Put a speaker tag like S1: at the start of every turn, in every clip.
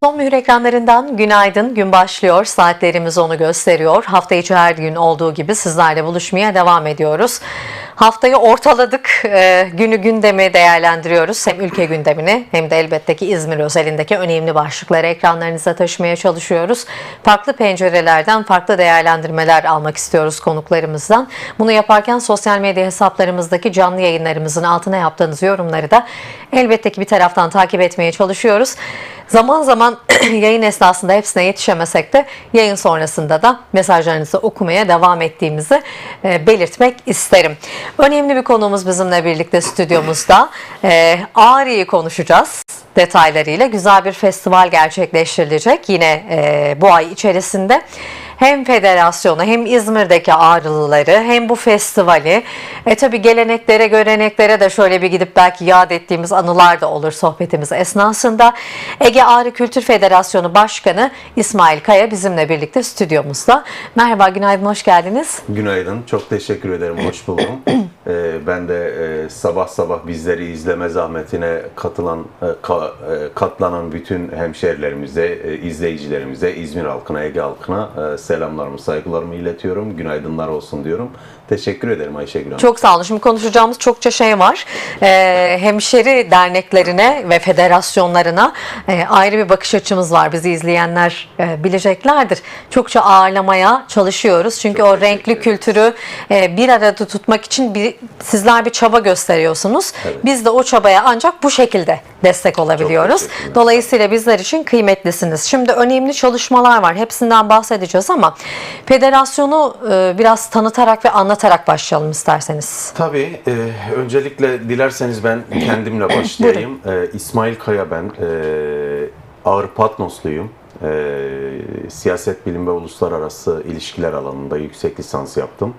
S1: Son mühür ekranlarından günaydın. Gün başlıyor. Saatlerimiz onu gösteriyor. Hafta içi her gün olduğu gibi sizlerle buluşmaya devam ediyoruz. Haftayı ortaladık. Ee, günü gündemi değerlendiriyoruz. Hem ülke gündemini hem de elbette ki İzmir özelindeki önemli başlıkları ekranlarınıza taşımaya çalışıyoruz. Farklı pencerelerden farklı değerlendirmeler almak istiyoruz konuklarımızdan. Bunu yaparken sosyal medya hesaplarımızdaki canlı yayınlarımızın altına yaptığınız yorumları da elbette ki bir taraftan takip etmeye çalışıyoruz. Zaman zaman yayın esnasında hepsine yetişemesek de yayın sonrasında da mesajlarınızı okumaya devam ettiğimizi e, belirtmek isterim. Önemli bir konuğumuz bizimle birlikte stüdyomuzda. E, Ağrı'yı konuşacağız detaylarıyla. Güzel bir festival gerçekleştirilecek yine e, bu ay içerisinde hem federasyonu hem İzmir'deki ağrılıları hem bu festivali e tabi geleneklere göreneklere de şöyle bir gidip belki yad ettiğimiz anılar da olur sohbetimiz esnasında. Ege Ağrı Kültür Federasyonu Başkanı İsmail Kaya bizimle birlikte stüdyomuzda. Merhaba günaydın hoş geldiniz.
S2: Günaydın, çok teşekkür ederim, hoş buldum. Ee, ben de e, sabah sabah bizleri izleme zahmetine katılan, e, e, katlanan bütün hemşerilerimize, izleyicilerimize, İzmir halkına, Ege halkına selamlarımı, saygılarımı iletiyorum. Günaydınlar olsun diyorum. Teşekkür ederim Ayşegül Hanım.
S1: Çok sağ olun. Şimdi konuşacağımız çokça şey var. Ee, hemşeri derneklerine ve federasyonlarına e, ayrı bir bakış açımız var. Bizi izleyenler e, bileceklerdir. Çokça ağırlamaya çalışıyoruz. Çünkü
S2: Çok
S1: o renkli kültürü e, bir arada tutmak için bir, sizler bir çaba gösteriyorsunuz.
S2: Evet.
S1: Biz de o çabaya ancak bu şekilde destek olabiliyoruz. Dolayısıyla bizler için kıymetlisiniz. Şimdi önemli çalışmalar var. Hepsinden bahsedeceğiz ama federasyonu e, biraz tanıtarak ve anlatarak başlayalım isterseniz.
S2: Tabii, e, öncelikle dilerseniz ben kendimle başlayayım. E, İsmail Kaya ben, e, Ağrı Patnosluyum. E, siyaset bilim ve uluslararası ilişkiler alanında yüksek lisans yaptım.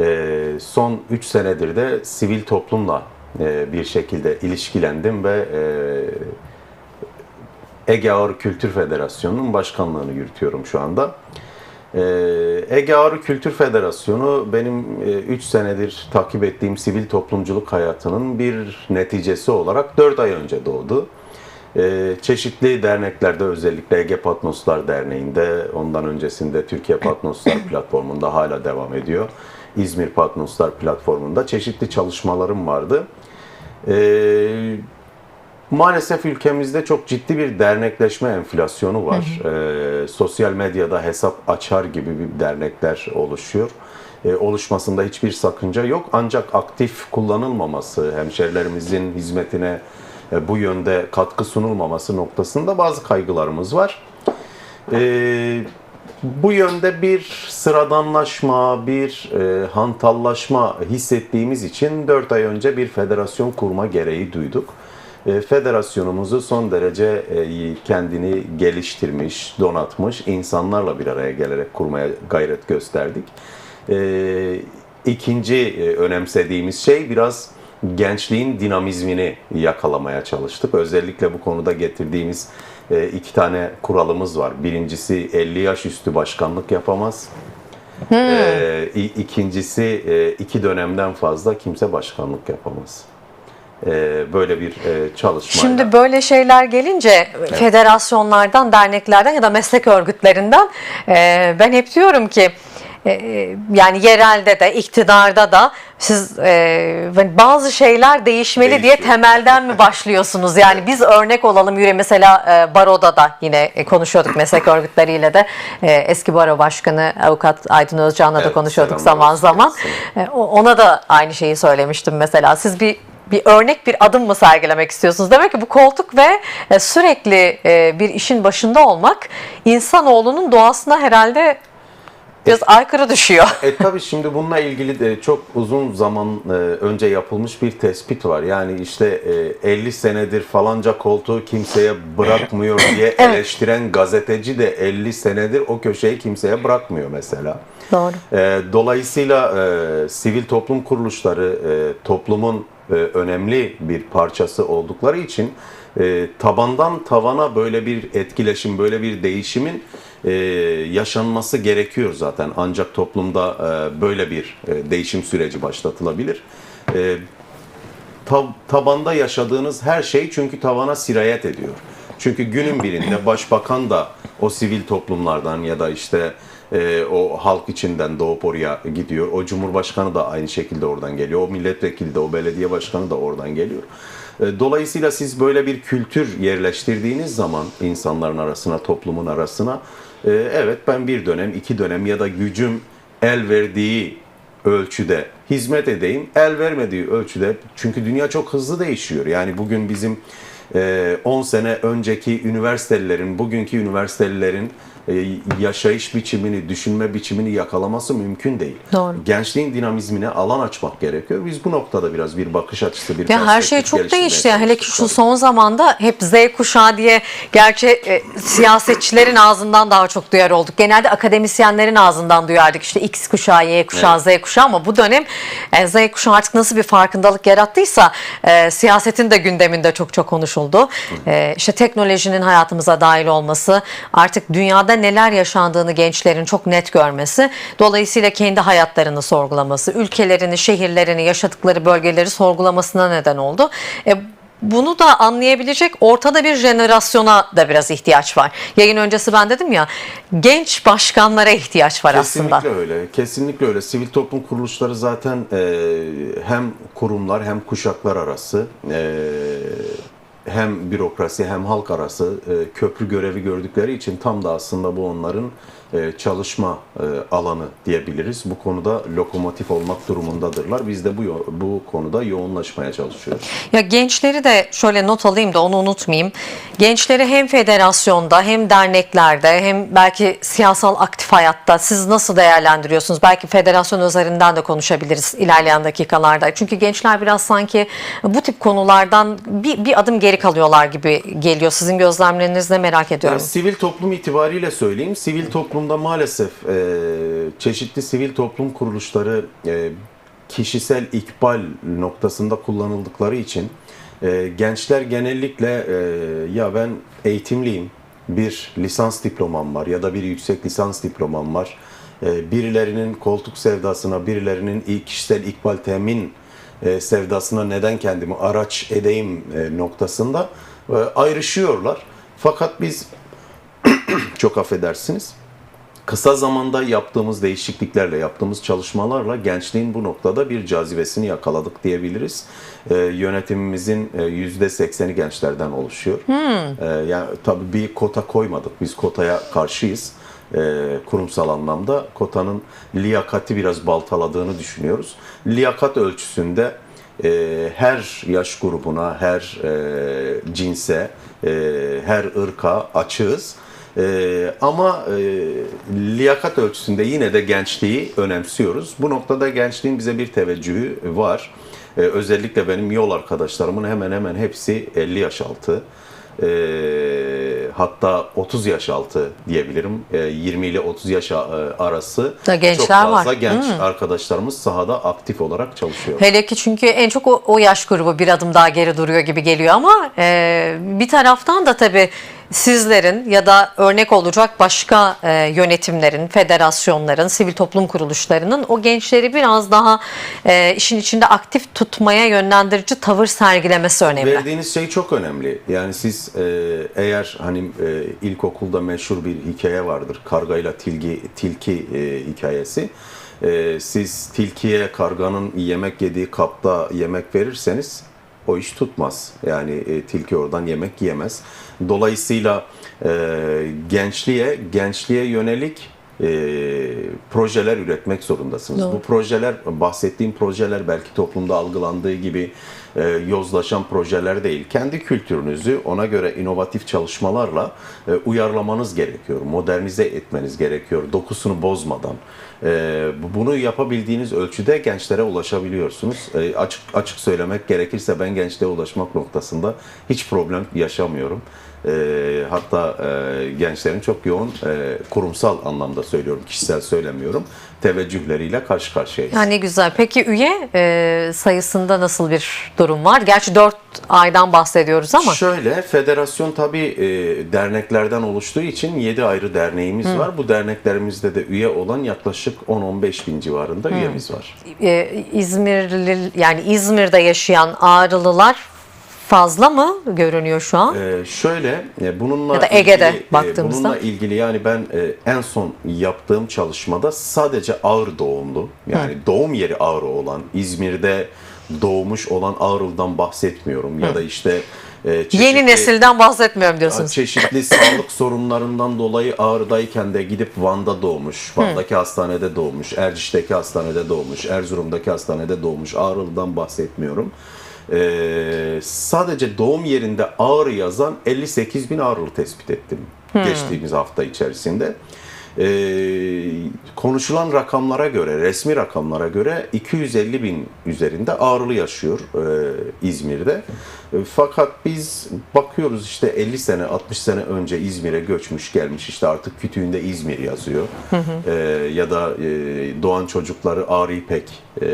S2: E, son 3 senedir de sivil toplumla e, bir şekilde ilişkilendim ve e, Ege Ağrı Kültür Federasyonu'nun başkanlığını yürütüyorum şu anda. Ee, Ege Ağrı Kültür Federasyonu benim 3 senedir takip ettiğim sivil toplumculuk hayatının bir neticesi olarak 4 ay önce doğdu. Ee, Çeşitli derneklerde özellikle Ege Patnoslar Derneği'nde, ondan öncesinde Türkiye Patnoslar Platformu'nda hala devam ediyor. İzmir Patnoslar Platformu'nda çeşitli çalışmalarım vardı. Ee, Maalesef ülkemizde çok ciddi bir dernekleşme enflasyonu var. Ee, sosyal medyada hesap açar gibi bir dernekler oluşuyor. Ee, oluşmasında hiçbir sakınca yok. Ancak aktif kullanılmaması, hemşerilerimizin hizmetine e, bu yönde katkı sunulmaması noktasında bazı kaygılarımız var. Ee, bu yönde bir sıradanlaşma, bir e, hantallaşma hissettiğimiz için 4 ay önce bir federasyon kurma gereği duyduk. E, federasyonumuzu son derece e, kendini geliştirmiş, donatmış insanlarla bir araya gelerek kurmaya gayret gösterdik. E, ikinci önemsediğimiz şey biraz gençliğin dinamizmini yakalamaya çalıştık. Özellikle bu konuda getirdiğimiz iki tane kuralımız var. Birincisi 50 yaş üstü başkanlık yapamaz. İ- ikincisi iki dönemden fazla kimse başkanlık yapamaz. E, böyle bir e, çalışmayla.
S1: Şimdi böyle şeyler gelince federasyonlardan, derneklerden ya da meslek örgütlerinden e, ben hep diyorum ki yani yerelde de iktidarda da siz e, bazı şeyler değişmeli diye
S2: Değişiyor.
S1: temelden mi başlıyorsunuz? Yani biz örnek olalım yürü mesela e, baroda da yine e, konuşuyorduk meslek örgütleriyle de e, eski baro başkanı avukat Aydın Özcan'la da
S2: Evet,
S1: konuşuyorduk
S2: selamlar
S1: zaman zaman. E, Ona da aynı şeyi söylemiştim mesela. Siz bir bir örnek bir adım mı sergilemek istiyorsunuz? Demek ki bu koltuk ve e, sürekli e, bir işin başında olmak insanoğlunun doğasına herhalde biraz aykırı düşüyor.
S2: E tabii şimdi bununla ilgili de çok uzun zaman e, önce yapılmış bir tespit var. Yani işte e, 50 senedir falanca koltuğu kimseye bırakmıyor diye eleştiren gazeteci de 50 senedir o köşeyi kimseye bırakmıyor mesela.
S1: Doğru.
S2: E, dolayısıyla e, sivil toplum kuruluşları e, toplumun e, önemli bir parçası oldukları için e, tabandan tavana böyle bir etkileşim, böyle bir değişimin e, yaşanması gerekiyor zaten. Ancak toplumda e, böyle bir e, değişim süreci başlatılabilir. E, tab- tabanda yaşadığınız her şey çünkü tavana sirayet ediyor. Çünkü günün birinde başbakan da o sivil toplumlardan ya da işte e, o halk içinden doğup oraya gidiyor. O cumhurbaşkanı da aynı şekilde oradan geliyor. O milletvekili de o belediye başkanı da oradan geliyor. E, Dolayısıyla siz böyle bir kültür yerleştirdiğiniz zaman insanların arasına, toplumun arasına e, evet ben bir dönem, iki dönem ya da gücüm el verdiği ölçüde hizmet edeyim. El vermediği ölçüde çünkü dünya çok hızlı değişiyor. Yani bugün bizim 10 sene önceki üniversitelerin, bugünkü üniversitelerin e, yaşayış biçimini, düşünme biçimini yakalaması mümkün değil.
S1: Doğru.
S2: Gençliğin dinamizmine alan açmak gerekiyor. Biz bu noktada biraz bir bakış açısı, bir
S1: Ya her şey çok değişti. Hele ki şu son zamanda hep Z kuşağı diye gerçi e, siyasetçilerin ağzından daha çok duyar olduk. Genelde akademisyenlerin ağzından duyardık. İşte X kuşağı, Y kuşağı, Z kuşağı ama bu dönem e, Z kuşağı artık nasıl bir farkındalık yarattıysa e, siyasetin de gündeminde çok çok konuşuldu. E, işte teknolojinin hayatımıza dahil olması, artık dünyada neler yaşandığını gençlerin çok net görmesi, dolayısıyla kendi hayatlarını sorgulaması, ülkelerini, şehirlerini, yaşadıkları bölgeleri sorgulamasına neden oldu. E, bunu da anlayabilecek ortada bir jenerasyona da biraz ihtiyaç var. Yayın öncesi ben dedim ya genç başkanlara ihtiyaç var
S2: Kesinlikle
S1: aslında.
S2: öyle. Kesinlikle öyle. Sivil toplum kuruluşları zaten e, hem kurumlar hem kuşaklar arası e, hem bürokrasi hem halk arası e, köprü görevi gördükleri için tam da aslında bu onların çalışma e, alanı diyebiliriz. Bu konuda lokomotif olmak durumundadırlar. Biz de bu bu konuda yoğunlaşmaya çalışıyoruz.
S1: Ya gençleri de şöyle not alayım da onu unutmayayım. Gençleri hem federasyonda hem derneklerde hem belki siyasal aktif hayatta siz nasıl değerlendiriyorsunuz? Belki federasyon üzerinden de konuşabiliriz ilerleyen dakikalarda. Çünkü gençler biraz sanki bu tip konulardan bir, bir adım geri kalıyorlar gibi geliyor. Sizin gözlemlerinizi de merak ediyorum.
S2: Yani sivil toplum itibariyle söyleyeyim. Sivil toplumda maalesef e, çeşitli sivil toplum kuruluşları e, kişisel ikbal noktasında kullanıldıkları için e, gençler genellikle e, ya ben eğitimliyim, bir lisans diplomam var ya da bir yüksek lisans diplomam var. E, birilerinin koltuk sevdasına, birilerinin kişisel ikbal temin e, sevdasına neden kendimi araç edeyim e, noktasında e, ayrışıyorlar. Fakat biz çok affedersiniz. Kısa zamanda yaptığımız değişikliklerle, yaptığımız çalışmalarla gençliğin bu noktada bir cazibesini yakaladık diyebiliriz. Ee, yönetimimizin e, yüzde sekseni gençlerden oluşuyor. Ee, yani tabii bir kota koymadık. Biz kotaya karşıyız. Ee, kurumsal anlamda kotanın liyakati biraz baltaladığını düşünüyoruz. Liyakat ölçüsünde e, her yaş grubuna, her e, cinse, e, her ırka açığız. Ee, ama e, liyakat ölçüsünde yine de gençliği önemsiyoruz. Bu noktada gençliğin bize bir teveccühü var. Ee, özellikle benim yol arkadaşlarımın hemen hemen hepsi 50 yaş altı. Ee, hatta 30 yaş altı diyebilirim. Ee, 20 ile 30 yaş arası
S1: Da gençler
S2: çok fazla
S1: var.
S2: genç arkadaşlarımız sahada aktif olarak çalışıyor.
S1: Hele ki çünkü en çok o, o yaş grubu bir adım daha geri duruyor gibi geliyor ama e, bir taraftan da tabii sizlerin ya da örnek olacak başka e, yönetimlerin, federasyonların, sivil toplum kuruluşlarının o gençleri biraz daha e, işin içinde aktif tutmaya yönlendirici tavır sergilemesi önemli.
S2: Verdiğiniz şey çok önemli. Yani siz e, eğer hani e, ilkokulda meşhur bir hikaye vardır. Kargayla tilki tilki e, hikayesi. E, siz tilkiye karganın yemek yediği kapta yemek verirseniz o iş tutmaz. Yani e, tilki oradan yemek yiyemez. Dolayısıyla e, gençliğe gençliğe yönelik e, projeler üretmek zorundasınız.
S1: Doğru.
S2: Bu projeler, bahsettiğim projeler belki toplumda algılandığı gibi e, yozlaşan projeler değil. Kendi kültürünüzü ona göre inovatif çalışmalarla e, uyarlamanız gerekiyor. Modernize etmeniz gerekiyor. Dokusunu bozmadan. E, bu- bunu yapabildiğiniz ölçüde gençlere ulaşabiliyorsunuz. E, açık açık söylemek gerekirse ben gençliğe ulaşmak noktasında hiç problem yaşamıyorum. E, hatta e, gençlerin çok yoğun e, kurumsal anlamda söylüyorum, kişisel söylemiyorum. Teveccühleriyle karşı karşıyayız.
S1: Yani ne güzel. Peki üye e, sayısında nasıl bir durum var? Gerçi 4 aydan bahsediyoruz ama.
S2: Şöyle, federasyon tabii e, derneklerden oluştuğu için 7 ayrı derneğimiz var. Bu derneklerimizde de üye olan yaklaşık 10-15 bin civarında üyemiz var.
S1: e, İzmirli yani İzmir'de yaşayan Ağrılılar fazla mı görünüyor şu an?
S2: Ee, şöyle e, bununla
S1: Ya da Ege'de
S2: ilgili, e,
S1: baktığımızda.
S2: bununla ilgili yani ben e, en son yaptığım çalışmada sadece Ağrı doğumlu yani doğum yeri Ağrı olan İzmir'de doğmuş olan Ağrılı'dan bahsetmiyorum ya da işte e, çeşitli,
S1: Yeni nesilden bahsetmiyorum diyorsunuz.
S2: çeşitli sağlık sorunlarından dolayı Ağrı'dayken de gidip Van'da doğmuş, Van'daki hastanede doğmuş, Erciş'teki hastanede doğmuş, Erzurum'daki hastanede doğmuş, Ağrılı'dan bahsetmiyorum. Ee, sadece doğum yerinde Ağrı yazan 58 bin Ağrılı tespit ettim geçtiğimiz hafta içerisinde. Ee, konuşulan rakamlara göre, resmi rakamlara göre 250 bin üzerinde Ağrılı yaşıyor e, İzmir'de. E, fakat biz bakıyoruz işte 50 sene, 60 sene önce İzmir'e göçmüş gelmiş işte artık kütüğünde İzmir yazıyor. E, ya da e, doğan çocukları Ağrı'yı pek e,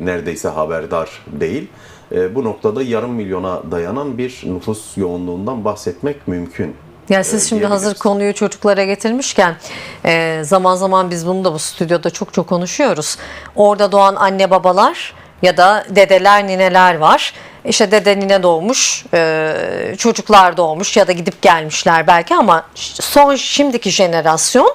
S2: neredeyse haberdar değil. E, bu noktada yarım milyona dayanan bir nüfus yoğunluğundan bahsetmek mümkün.
S1: Ya siz şimdi hazır konuyu çocuklara getirmişken e, zaman zaman biz bunu da bu stüdyoda çok çok konuşuyoruz. Orada doğan anne babalar ya da dedeler nineler var. İşte dede nine doğmuş, e, çocuklar doğmuş ya da gidip gelmişler belki ama son şimdiki jenerasyon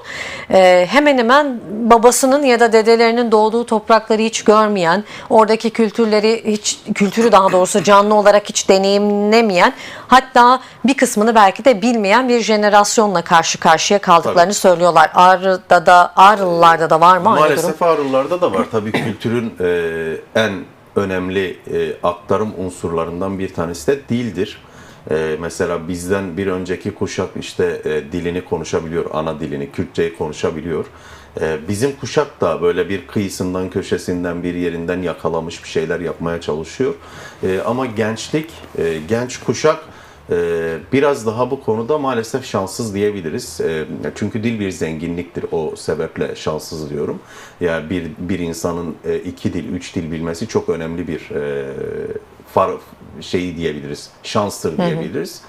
S1: e, hemen hemen babasının ya da dedelerinin doğduğu toprakları hiç görmeyen, oradaki kültürleri hiç kültürü daha doğrusu canlı olarak hiç deneyimlemeyen, hatta bir kısmını belki de bilmeyen bir jenerasyonla karşı karşıya kaldıklarını
S2: Tabii.
S1: söylüyorlar. Ağrı'da da Ağrılılarda da var mı?
S2: Maalesef Ağrılılarda da var. Tabii kültürün e, en önemli e, aktarım unsurlarından bir tanesi de dildir. E, mesela bizden bir önceki kuşak işte e, dilini konuşabiliyor, ana dilini, Kürtçeyi konuşabiliyor. E, bizim kuşak da böyle bir kıyısından, köşesinden, bir yerinden yakalamış bir şeyler yapmaya çalışıyor. E, ama gençlik, e, genç kuşak biraz daha bu konuda maalesef şanssız diyebiliriz. Ee, çünkü dil bir zenginliktir. O sebeple şanssız diyorum. Yani bir bir insanın e, iki dil, üç dil bilmesi çok önemli bir e, far şeyi diyebiliriz. Şanstır diyebiliriz.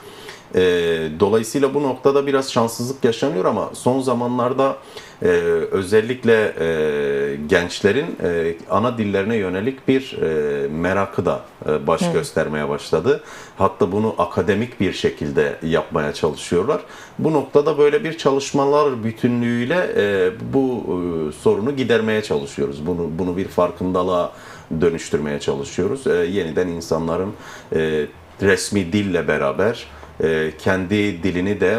S2: Ee, dolayısıyla bu noktada biraz şanssızlık yaşanıyor ama son zamanlarda e, özellikle e, gençlerin e, ana dillerine yönelik bir e, merakı da e, baş göstermeye başladı. Hatta bunu akademik bir şekilde yapmaya çalışıyorlar. Bu noktada böyle bir çalışmalar bütünlüğüyle e, bu e, sorunu gidermeye çalışıyoruz. Bunu bunu bir farkındalığa dönüştürmeye çalışıyoruz. E, yeniden insanların e, resmi dille beraber e, kendi dilini de